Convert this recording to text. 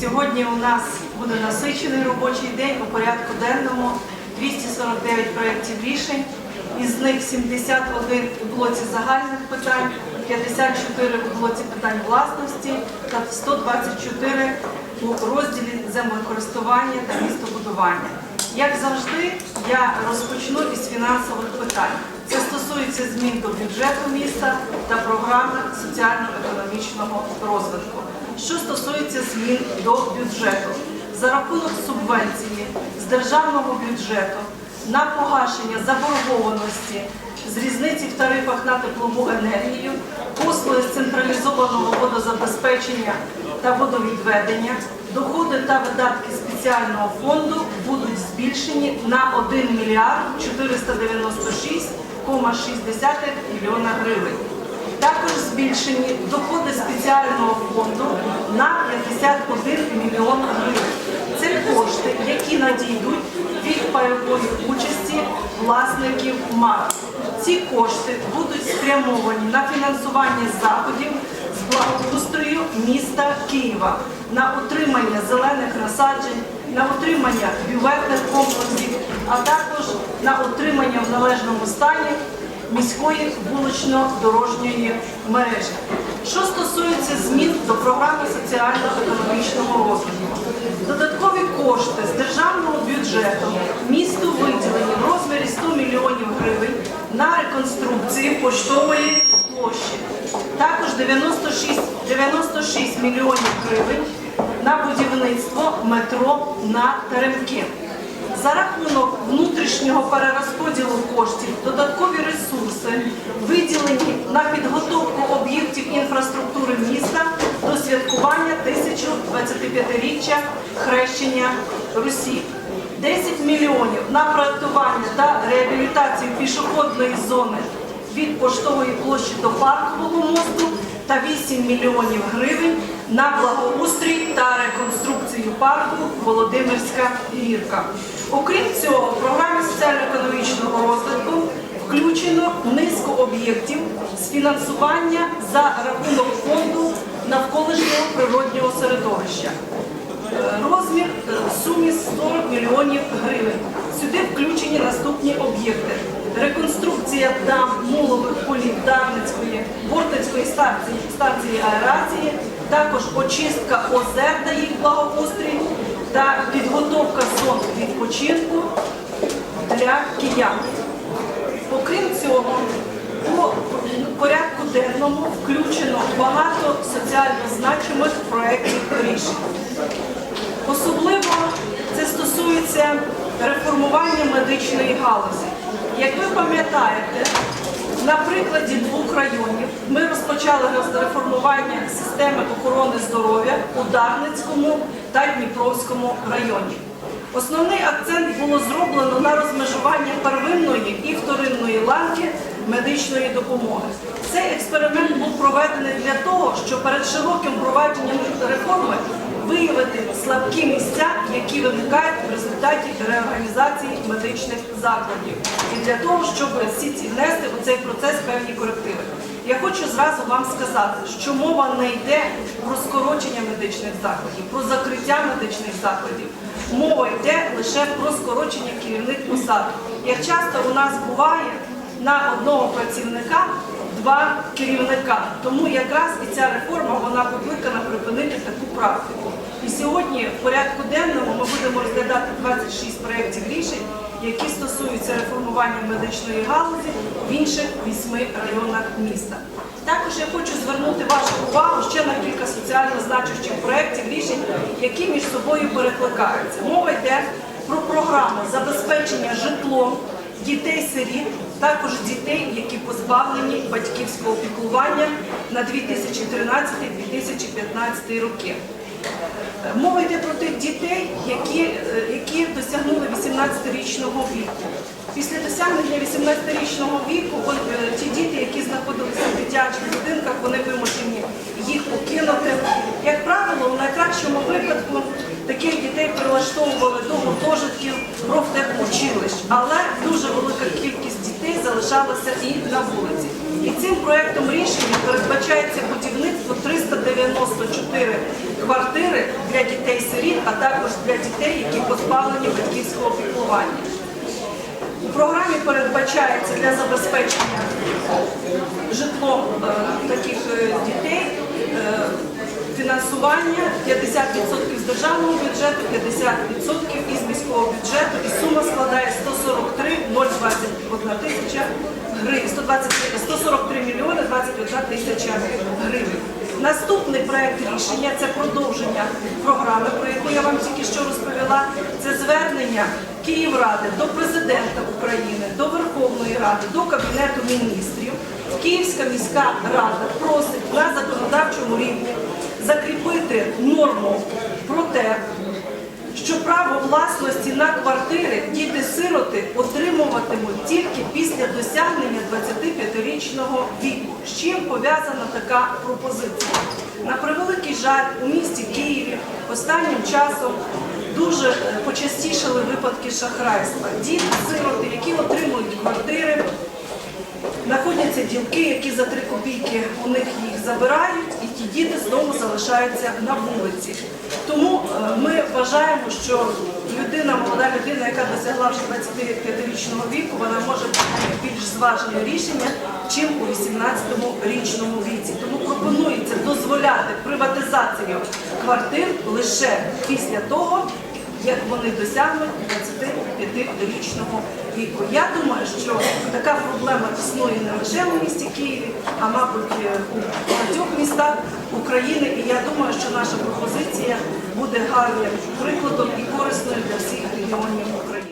Сьогодні у нас буде насичений робочий день у порядку денному 249 проєктів рішень. Із них 71 у блоці загальних питань, 54 у блоці питань власності та 124 у розділі землекористування та містобудування. Як завжди, я розпочну із фінансових питань. Це стосується змін до бюджету міста та програми соціально-економічного розвитку. Що стосується змін до бюджету, за рахунок субвенції з державного бюджету на погашення заборгованості з різниці в тарифах на теплову енергію, послуги з централізованого водозабезпечення та водовідведення, доходи та видатки спеціального фонду будуть збільшені на 1 мільярд 496,6 мільйона гривень. Також збільшені доходи спеціального фонду на 51 мільйон гривень. Це кошти, які надійдуть від пайової участі власників МАР. Ці кошти будуть спрямовані на фінансування заходів з благоустрою міста Києва, на утримання зелених насаджень, на утримання бюветних комплексів, а також на утримання в належному стані міської вулично-дорожньої мережі. Що стосується змін до програми соціально-економічного розвитку, додаткові кошти з державного бюджету місту виділені в розмірі 100 мільйонів гривень на реконструкцію поштової площі. Також 96, 96 мільйонів гривень на будівництво метро на Теремки. За рахунок внутрішнього перерозподілу коштів додаткові ресурси виділені на підготовку об'єктів інфраструктури міста до святкування 1025-річчя хрещення Русі. 10 мільйонів на проектування та реабілітацію пішохідної зони від поштової площі до паркового мосту та 8 мільйонів гривень на благоустрій та реконструкцію парку Володимирська гірка. Окрім цього, в програмі соціально-економічного розвитку включено низку об'єктів з фінансування за рахунок фонду навколишнього природнього середовища. Розмір е, в сумі 40 мільйонів гривень. Сюди включені наступні об'єкти. Реконструкція дам мулових полів Дарницької, Бортницької станції, станції аерації, також очистка озер та їх благоустрій та зон відпочинку для киян. Окрім цього, по порядку денному включено багато соціально значимих проєктів рішень. Особливо це стосується реформування медичної галузі. Як ви пам'ятаєте, на прикладі двох районів ми розпочали реформування системи охорони здоров'я у Дарницькому та Дніпровському районі. Основний акцент було зроблено на розмежування первинної і вторинної ланки медичної допомоги. Цей експеримент був проведений для того, щоб перед широким провадженням реформи виявити слабкі місця, які виникають в результаті реорганізації медичних закладів, і для того, щоб всі ці внести у цей процес певні корективи. Я хочу зразу вам сказати, що мова не йде про скорочення медичних закладів, про закриття медичних закладів. Мова йде лише про скорочення керівних посад. Як часто у нас буває на одного працівника два керівника. Тому якраз і ця реформа вона покликана припинити таку практику. І сьогодні в порядку денному ми будемо розглядати 26 проєктів рішень, які стосуються реформування медичної галузі в інших вісьми районах міста. Також я хочу звернути вашу увагу ще на кілька соціально значущих проєктів рішень, які між собою перекликаються. Мова йде про програму забезпечення житлом дітей-сиріт, також дітей, які позбавлені батьківського піклування на 2013-2015 роки. Мова йде про тих дітей, які, е, які досягнули 18-річного віку. Після досягнення 18-річного віку е, ті діти, які знаходилися в дитячих будинках, вони вимушені їх покинути. Як правило, в найкращому випадку таких дітей прилаштовували до гуртожитків профтехучилищ, але дуже велика кількість дітей залишалася і на вулиці. І цим проектом рішення передбачається будівництво 394 квартири для дітей-сиріт, а також для дітей, які позбавлені батьківського піклування. У програмі передбачається для забезпечення житлом е, таких е, дітей е, фінансування 50% з державного бюджету, 50% із міського бюджету, і сума складає 143 рішення це продовження програми, про яку я вам тільки що розповіла. Це звернення Київради до президента України, до Верховної Ради, до Кабінету міністрів. Київська міська рада просить на законодавчому рівні закріпити норму про те, власності на квартири діти-сироти отримуватимуть тільки після досягнення 25-річного віку. З чим пов'язана така пропозиція? На превеликий жаль, у місті Києві останнім часом дуже е, почастішали випадки шахрайства. Діти-сироти, які отримують квартири, знаходяться ділки, які за три копійки у них їх забирають, і діти знову залишаються на вулиці. Тому е, ми вважаємо, що людина, молода людина, яка досягла вже 25-річного віку, вона може прийняти більш зважені рішення, чим у 18-річному віці. Тому пропонується дозволяти приватизацію квартир лише після того, як вони досягнуть 25-річного віку. Я думаю, що проблема не лише у місті Києві, а мабуть у багатьох містах України. І я думаю, що наша пропозиція буде гарним прикладом і корисною для всіх регіонів України.